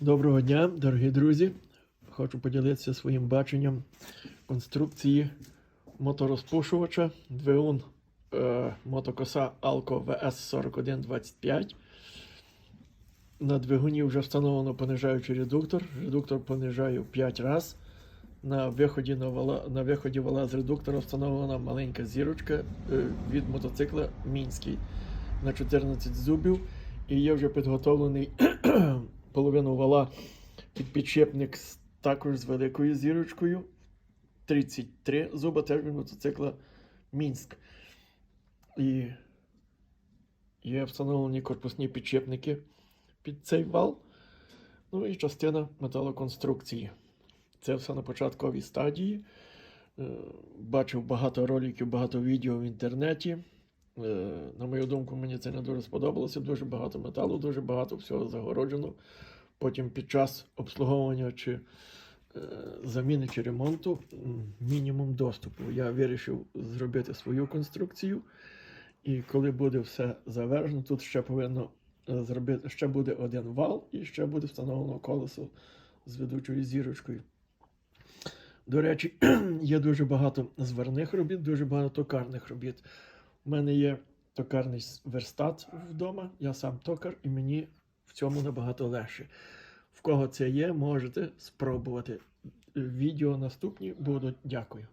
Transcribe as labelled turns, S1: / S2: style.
S1: Доброго дня, дорогі друзі. Хочу поділитися своїм баченням конструкції моторозпушувача двигун е, мотокоса Alco VS4125. На двигуні вже встановлено понижаючий редуктор. Редуктор понижаю 5 разів. На виході, на, вала, на виході вала з редуктора встановлена маленька зірочка е, від мотоцикла Мінський на 14 зубів. І є вже підготовлений половину вала під підшипник з- також з великою зірочкою. 33 зуба теж від мотоцикла Мінськ. І є встановлені корпусні підшипники під цей вал. Ну і частина металоконструкції. Це все на початковій стадії. Е, Бачив багато роликів, багато відео в інтернеті. Е, На мою думку, мені це не дуже сподобалося. Дуже багато металу, дуже багато всього загороджено. Потім під час обслуговування чи е, заміни чи ремонту мінімум доступу. Я вирішив зробити свою конструкцію. І коли буде все завершено, тут ще повинно е, зробити ще буде один вал і ще буде встановлено колесо з ведучою зірочкою. До речі, є дуже багато зверних робіт, дуже багато токарних робіт. У мене є токарний верстат вдома, я сам токар, і мені в цьому набагато легше. В кого це є, можете спробувати. Відео наступні будуть. Дякую.